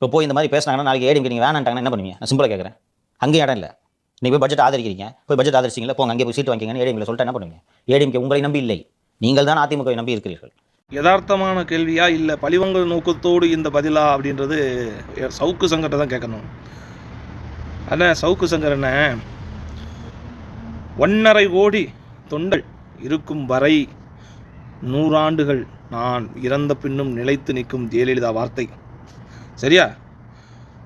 இப்போ போய் இந்த மாதிரி பேசினாங்கன்னா நாளைக்கு ஏடிஎம்கே நீங்கள் வேணான்ட்டாங்கன்னா என்ன பண்ணுவீங்க? நான் சிம்பிளாக கேட்குறேன் அங்கேயும் இடம் இல்லை. நீங்கள் போய் பட்ஜெட் ஆதரிக்கிறீங்க. போய் பட்ஜெட் ஆதரிச்சிங்களா? போங்க அங்கே போய் சீட் வாங்கிங்கன்னு ஏடிஎம்கே சொல்லிட்டு என்ன பண்ணுவீங்க? ஏடிஎம்கே உங்களை நம்பி இல்லை. நீங்கள் தான் அதிமுகவை நம்பி இருக்கிறீர்கள். யதார்த்தமான கேள்வியா இல்லை பழிவங்கல் நோக்கத்தோடு இந்த பதிலா அப்படின்றது சவுக்கு சங்கரை தான் கேட்கணும். அண்ணா சவுக்கு சங்கர் அண்ணே. ஒன்னரை கோடி தொண்டல் இருக்கும் வரை நூறாண்டுகள் நான் இறந்த பின்னும் நிலைத்து நிற்கும் ஜெயலலிதா வார்த்தை. சரியா?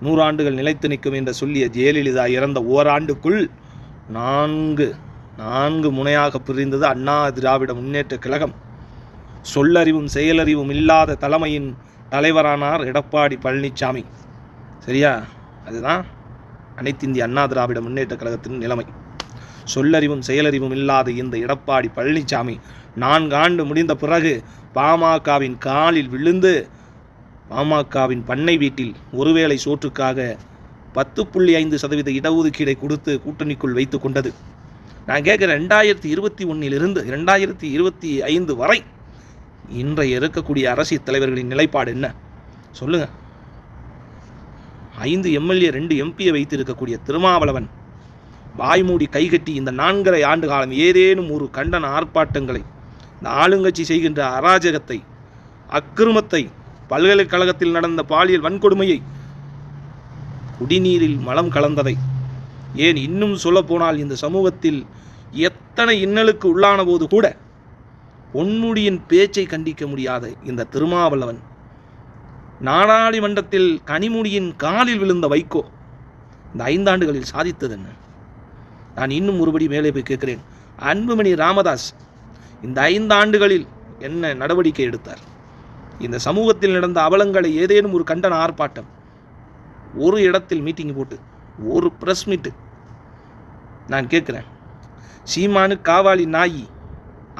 நூறாண்டுகள் நிலைத்து நிற்கும் என்று சொல்லிய ஜெயலலிதா இறந்த ஓராண்டுக்குள் நான்கு நான்கு முனையாக பிரிந்தது அண்ணா திராவிட முன்னேற்ற கழகம். சொல்லறிவும் செயலறிவும் இல்லாத தலைமையின் தலைவரானார் எடப்பாடி பழனிசாமி சரியா? அதுதான் அனைத்து இந்திய அண்ணா திராவிட முன்னேற்ற கழகத்தின் நிலைமை. சொல்லறிவும் செயலறிவும் இல்லாத இந்த எடப்பாடி பழனிசாமி நான்கு ஆண்டு முடிந்த பிறகு பாமகவின் காலில் விழுந்து பாமகவின் பண்ணை வீட்டில் ஒருவேளை சோற்றுக்காக பத்து புள்ளி ஐந்து சதவீத இடஒதுக்கீடை கொடுத்து கூட்டணிக்குள் வைத்து கொண்டது. நான் கேட்குறேன் ரெண்டாயிரத்தி இருபத்தி ஒன்றிலிருந்து ரெண்டாயிரத்தி இருபத்தி ஐந்து வரை இன்றைய இருக்கக்கூடிய அரசியல் தலைவர்களின் நிலைப்பாடு என்ன? சொல்லுங்கள் ஐந்து எம்எல்ஏ ரெண்டு எம்பியை வைத்திருக்கக்கூடிய திருமாவளவன் வாய்மூடி கைகட்டி இந்த நான்கரை ஆண்டு காலம் ஏதேனும் ஒரு கண்டன ஆர்ப்பாட்டங்களை இந்த ஆளுங்கட்சி செய்கின்ற அராஜகத்தை அக்கிரமத்தை பல்கலைக்கழகத்தில் நடந்த பாலியல் வன்கொடுமையை குடிநீரில் மலம் கலந்ததை. ஏன் இன்னும் சொல்லப்போனால் இந்த சமூகத்தில் எத்தனை இன்னலுக்கு உள்ளான போது கூட பொன்முடியின் பேச்சை கண்டிக்க முடியாத இந்த திருமாவளவன். நாடாளுமன்றத்தில் கனிமுடியின் காலில் விழுந்த வைகோ இந்த ஐந்தாண்டுகளில் சாதித்தது என்ன? நான் இன்னும் ஒருபடி மேலே போய் கேட்கிறேன். அன்புமணி ராமதாஸ் இந்த ஐந்தாண்டுகளில் என்ன நடவடிக்கை எடுத்தார்? இந்த சமூகத்தில் நடந்த அவலங்களை ஏதேனும் ஒரு கண்டன ஆர்ப்பாட்டம் ஒரு இடத்தில் மீட்டிங் போட்டு ஒரு ப்ரெஸ் மீட்டு நான் கேட்குறேன். சீமானு காவாலி நாயி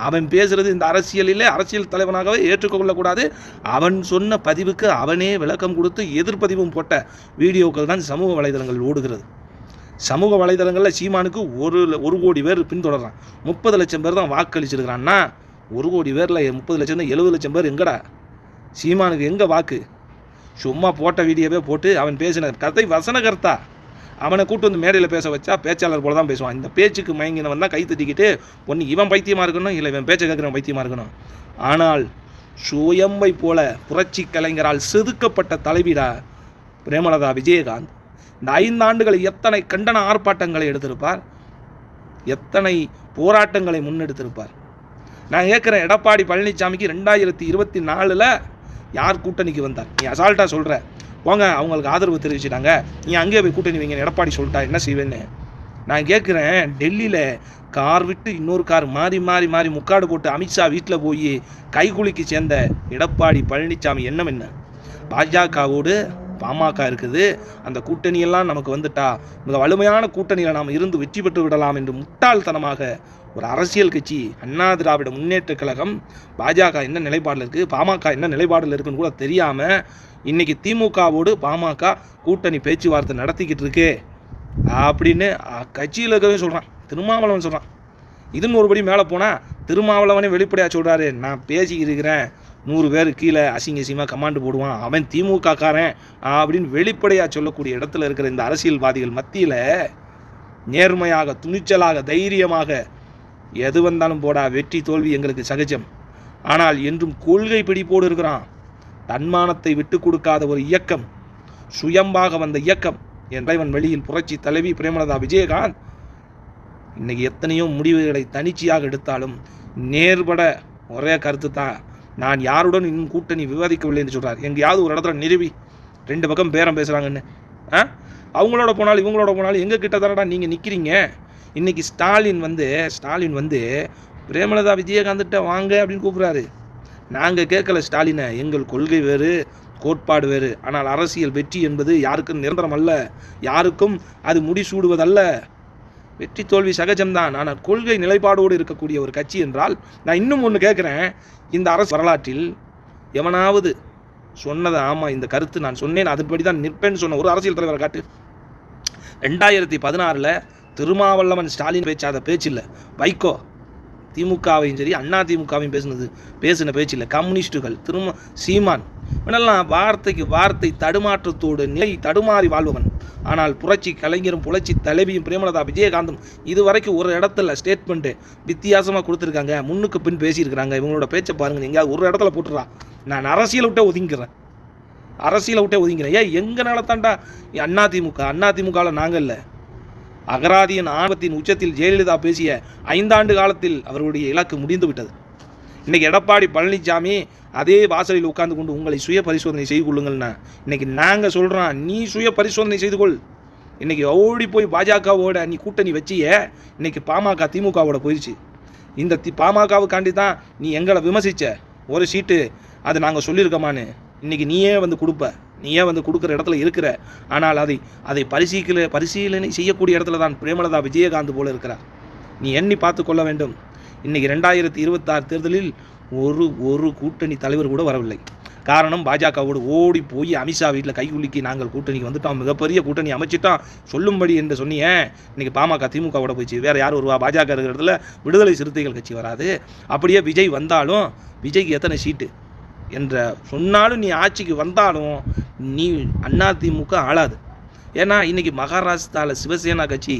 அவன் பேசுறது இந்த அரசியலிலே அரசியல் தலைவனாகவே ஏற்றுக்கொள்ளக்கூடாது. அவன் சொன்ன பதிவுக்கு அவனே விளக்கம் கொடுத்து எதிர்ப்பதிவும் போட்ட வீடியோக்கள் தான் சமூக வலைதளங்கள் ஓடுகிறது. சமூக வலைதளங்களில் சீமானுக்கு ஒரு ஒரு கோடி பேர் பின்தொடர்றான். முப்பது லட்சம் பேர் தான் வாக்களிச்சிருக்கிறான்னா ஒரு கோடி பேரில் முப்பது லட்சம் தான் எழுபது லட்சம் பேர் எங்கடா? சீமானுக்கு எங்கே வாக்கு? சும்மா போட்ட வீடியோவே போட்டு அவன் பேசின கதை வசனகர்த்தா அவனை கூட்டு வந்து மேடையில் பேச வச்சா பேச்சாளர் போல தான் பேசுவான். இந்த பேச்சுக்கு மயங்கினவன் தான் கை தட்டிக்கிட்டு ஒன்று இவன் பைத்தியமாக இருக்கணும்? இல்லை இவன் பேச்சை கேட்குறவன் பைத்தியமாக இருக்கணும்? ஆனால் சுயம்பை போல புரட்சி கலைஞரால் செதுக்கப்பட்ட தலைவிடா பிரேமலதா விஜயகாந்த். இந்த ஐந்தாண்டுகள் எத்தனை கண்டன ஆர்ப்பாட்டங்களை எடுத்திருப்பார்? எத்தனை போராட்டங்களை முன்னெடுத்திருப்பார்? நான் கேட்குறேன் எடப்பாடி பழனிசாமிக்கு ரெண்டாயிரத்தி இருபத்தி நாலில் யார் கூட்டணிக்கு வந்தார்? நீ அசால்ட்டாக சொல்கிற போங்க அவங்களுக்கு ஆதரவு தெரிவிச்சிட்டாங்க. நீ அங்கேயே போய் கூட்டணி வைங்க எடப்பாடி சொல்லிட்டா என்ன செய்வேன்னு. நான் கேட்குறேன் டெல்லியில் கார் விட்டு இன்னொரு கார் மாறி மாறி மாறி முக்காடு போட்டு அமித்ஷா வீட்டில் போய் கைகுலிக்கு சேர்ந்த எடப்பாடி பழனிசாமி எண்ணம் என்ன? பாஜகவோடு பாமக இருக்குது. அந்த கூட்டணியெல்லாம் நமக்கு வந்துட்டா மிக வலிமையான கூட்டணியில் நாம் இருந்து வெற்றி பெற்று விடலாம் என்று முட்டாள்தனமாக ஒரு அரசியல் கட்சி அண்ணா திராவிட முன்னேற்ற கழகம் பாஜக என்ன நிலைப்பாடில் இருக்குது பாமக என்ன நிலைப்பாடில் இருக்குன்னு கூட தெரியாமல் இன்னைக்கு திமுகவோடு பாமக கூட்டணி பேச்சுவார்த்தை நடத்திக்கிட்டு இருக்கு அப்படின்னு கட்சியில் இருக்கவே சொல்கிறான் திருமாவளவன் சொல்கிறான் இதுன்னு ஒருபடி மேலே போனால் திருமாவளவனே வெளிப்படையாக சொல்கிறாரு நான் பேசி இருக்கிறேன் நூறு பேர் கீழே அசிங்க அசிங்கமாக கமாண்டு போடுவான் அவன் திமுக காரன் அப்படின்னு வெளிப்படையாக சொல்லக்கூடிய இடத்துல இருக்கிற இந்த அரசியல்வாதிகள் மத்தியில் நேர்மையாக துணிச்சலாக தைரியமாக எது வந்தாலும் போடா வெற்றி தோல்வி எங்களுக்கு சகஜம். ஆனால் என்றும் கொள்கை பிடிப்போடு இருக்கிறான். தன்மானத்தை விட்டு கொடுக்காத ஒரு இயக்கம் சுயம்பாக வந்த இயக்கம். என் தலைவன் வெளியில் புரட்சி தலைவி பிரேமலதா விஜயகாந்த். இன்னைக்கு எத்தனையோ முடிவுகளை தனிச்சையாக எடுத்தாலும் நேர்பட ஒரே கருத்து தான் நான் யாருடன் இன்னும் கூட்டணி விவாதிக்கவில்லை என்று சொல்கிறார் எங்கேயாவது ஒரு இடத்துல நிறுவி ரெண்டு பக்கம் பேரம் பேசுகிறாங்கன்னு ஆ? அவங்களோட போனாலும் இவங்களோட போனாலும் எங்கள் கிட்ட தானடா நீங்கள் நிற்கிறீங்க இன்னைக்கு ஸ்டாலின் வந்து ஸ்டாலின் வந்து பிரேமலதா விஜயகாந்த்கிட்ட வாங்க அப்படின்னு கூப்பிட்றாரு. நாங்கள் கேட்கல ஸ்டாலினை எங்கள் கொள்கை வேறு கோட்பாடு வேறு. ஆனால் அரசியல் வெற்றி என்பது யாருக்கும் நிரந்தரம் அல்ல யாருக்கும் அது முடிசூடுவதல்ல. வெற்றி தோல்வி சகஜம்தான். ஆனால் கொள்கை நிலைப்பாடோடு இருக்கக்கூடிய ஒரு கட்சி என்றால் நான் இன்னும் ஒன்று கேட்குறேன். இந்த அரசு வரலாற்றில் எவனாவது சொன்னது ஆமாம் இந்த கருத்து நான் சொன்னேன். அதன்படி தான் நிற்பேன்னு சொன்ன ஒரு அரசியல் தலைவரை காட்டு. ரெண்டாயிரத்தி பதினாறில் திருமாவளவன் ஸ்டாலின் பேச்சாத பேச்சில்லை. வைகோ திமுகவையும் சரி அண்ணா திமுகவையும் பேசுனது பேசின பேச்சில்லை. கம்யூனிஸ்டுகள் திரும்ப சீமான் இவனெல்லாம் வார்த்தைக்கு வார்த்தை தடுமாற்றத்தோடு நிலை தடுமாறி வாழ்பவன். ஆனால் புரட்சி கலைஞரும் புரட்சி தலைவியும் பிரேமலதா விஜயகாந்தும் இதுவரைக்கும் ஒரு இடத்துல ஸ்டேட்மெண்ட்டு வித்தியாசமாக கொடுத்துருக்காங்க. முன்னுக்கு பின் பேசியிருக்கிறாங்க. இவங்களோட பேச்சை பாருங்க எங்கேயாவது ஒரு இடத்துல போட்டுறா. நான் அரசியலை விட்டே ஒதுங்கிறேன் அரசியலை விட்டே ஒதுங்கிறேன் ஏன் எங்கனால தாண்டா அதிமுக அதிமுகவில் நாங்கள் இல்லை. அகராதியின் ஆர்வத்தின் உச்சத்தில் ஜெயலலிதா பேசிய ஐந்தாண்டு காலத்தில் அவர்களுடைய இலக்கு முடிந்து விட்டது இன்னைக்கு எடப்பாடி பழனிசாமி அதே வாசலில் உட்கார்ந்து கொண்டு உங்களை சுய பரிசோதனை செய்து கொள்ளுங்கள்னா இன்னைக்கு நாங்கள் சொல்கிறோம் நீ சுய பரிசோதனை செய்து கொள். இன்னைக்கு ஓடி போய் பாஜகவோட நீ கூட்டணி வச்சியே இன்னைக்கு பாமக திமுகவோட போயிடுச்சு இந்த தி பாமகவுக்காண்டி தான் நீ எங்களை விமர்சிச்ச ஒரு சீட்டு அது நாங்கள் சொல்லியிருக்கோமான்னு. இன்னைக்கு நீயே வந்து கொடுப்ப. நீ ஏன் வந்து கொடுக்குற இடத்துல இருக்கிற ஆனால் அதை அதை பரிசீலிக்கல பரிசீலனை செய்யக்கூடிய இடத்துல தான் பிரேமலதா விஜயகாந்த் போல இருக்கிறார். நீ எண்ணி பார்த்து கொள்ள வேண்டும். இன்னைக்கு ரெண்டாயிரத்தி இருபத்தாறு தேர்தலில் ஒரு ஒரு கூட்டணி தலைவர் கூட வரவில்லை. காரணம் பாஜகவோடு ஓடி போய் அமித்ஷா வீட்டில் கைகுலுக்கி நாங்கள் கூட்டணிக்கு வந்துட்டோம். மிகப்பெரிய கூட்டணி அமைச்சிட்டோம். சொல்லும்படி என்று சொன்னியே இன்னைக்கு பாமக திமுகவோட போயிடுச்சு. வேறு யார் வருவா? பாஜக இருக்கிற இடத்துல விடுதலை சிறுத்தைகள் கட்சி வராது. அப்படியே விஜய் வந்தாலும் விஜய்க்கு எத்தனை சீட்டு? என்ற சொன்னாலும் நீ ஆட்சிக்கு வந்தாலும் நீ அதிமுக ஆளாது. ஏன்னா இன்றைக்கி மகாராஷ்டிராவில் சிவசேனா கட்சி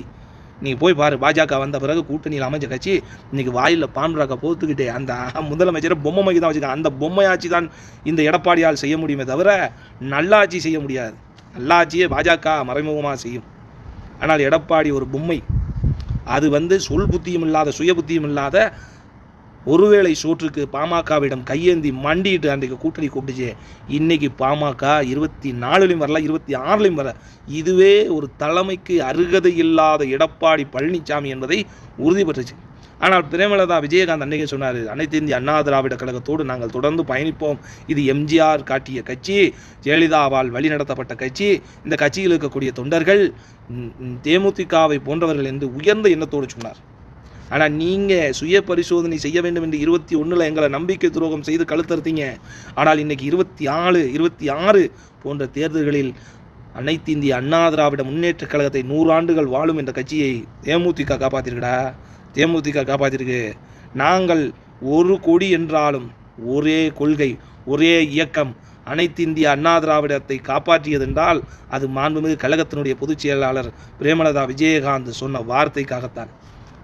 நீ போய் பாரு பாஜக வந்த பிறகு கூட்டணியில் அமைஞ்ச கட்சி இன்றைக்கி வாயில் பான்றாக்க போத்துக்கிட்டே அந்த முதலமைச்சரை பொம்மை மைக்கு தான் வச்சுருக்காங்க. அந்த பொம்மை ஆட்சி தான் இந்த எடப்பாடியால் செய்ய முடியுமே தவிர நல்லாட்சி செய்ய முடியாது. நல்லாட்சியே பாஜக மறைமுகமாக செய்யும். ஆனால் எடப்பாடி ஒரு பொம்மை. அது வந்து சொல் புத்தியும் இல்லாத சுய புத்தியும் இல்லாத ஒருவேளை சோற்றுக்கு பாமகவிடம் கையேந்தி மண்டிட்டு அன்றைக்கு கூட்டணி கூப்பிட்டுச்சு இன்னைக்கு பாமக இருபத்தி நாலுலையும் வரல இருபத்தி ஆறுலையும் வரல. இதுவே ஒரு தலைமைக்கு அருகதை இல்லாத எடப்பாடி பழனிசாமி என்பதை உறுதிப்பட்டுச்சு ஆனால் பிரேமலதா விஜயகாந்த் அன்னைக்கு சொன்னார் அனைத்து இந்திய அண்ணா திராவிட கழகத்தோடு நாங்கள் தொடர்ந்து பயணிப்போம். இது எம்ஜிஆர் காட்டிய கட்சி ஜெயலலிதாவால் வழிநடத்தப்பட்ட கட்சி. இந்த கட்சியில் இருக்கக்கூடிய தொண்டர்கள் தேமுதிகவை போன்றவர்கள் என்று உயர்ந்த எண்ணத்தோடு சொன்னார். ஆனால் நீங்கள் சுய பரிசோதனை செய்ய வேண்டும் என்று இருபத்தி ஒன்றில் எங்களை நம்பிக்கை துரோகம் செய்து கழுத்தறுத்தீங்க. ஆனால் இன்னைக்கு இருபத்தி ஆறு இருபத்தி ஆறு போன்ற தேர்தல்களில் அனைத்து இந்திய அண்ணா திராவிட முன்னேற்ற கழகத்தை நூறு ஆண்டுகள் வாழும் என்ற கட்சியை தேமுதிக காப்பாற்றிருக்கடா தேமுதிக காப்பாற்றிருக்கு நாங்கள் ஒரு கொடி என்றாலும் ஒரே கொள்கை ஒரே இயக்கம் அனைத்து இந்திய அண்ணா திராவிடத்தை காப்பாற்றியதென்றால் அது மாண்புமிகு கழகத்தினுடைய பொதுச் செயலாளர் பிரேமலதா விஜயகாந்த் சொன்ன வார்த்தைக்காகத்தான்.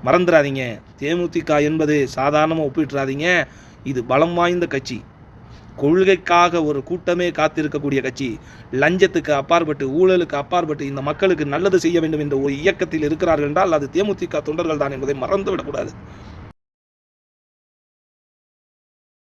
மறந்துடாதீங்க தேமுதிக என்பது சாதாரணமாக ஒப்பிட்டுறாதீங்க. இது பலம் வாய்ந்த கட்சி. கொள்கைக்காக ஒரு கூட்டமே காத்திருக்கக்கூடிய கட்சி. லஞ்சத்துக்கு அப்பாற்பட்டு ஊழலுக்கு அப்பாற்பட்டு இந்த மக்களுக்கு நல்லது செய்ய வேண்டும் என்ற ஒரு இயக்கத்தில் இருக்கிறார்கள் என்றால் அது தேமுதிக தொண்டர்கள் தான் என்பதை மறந்து விடக்கூடாது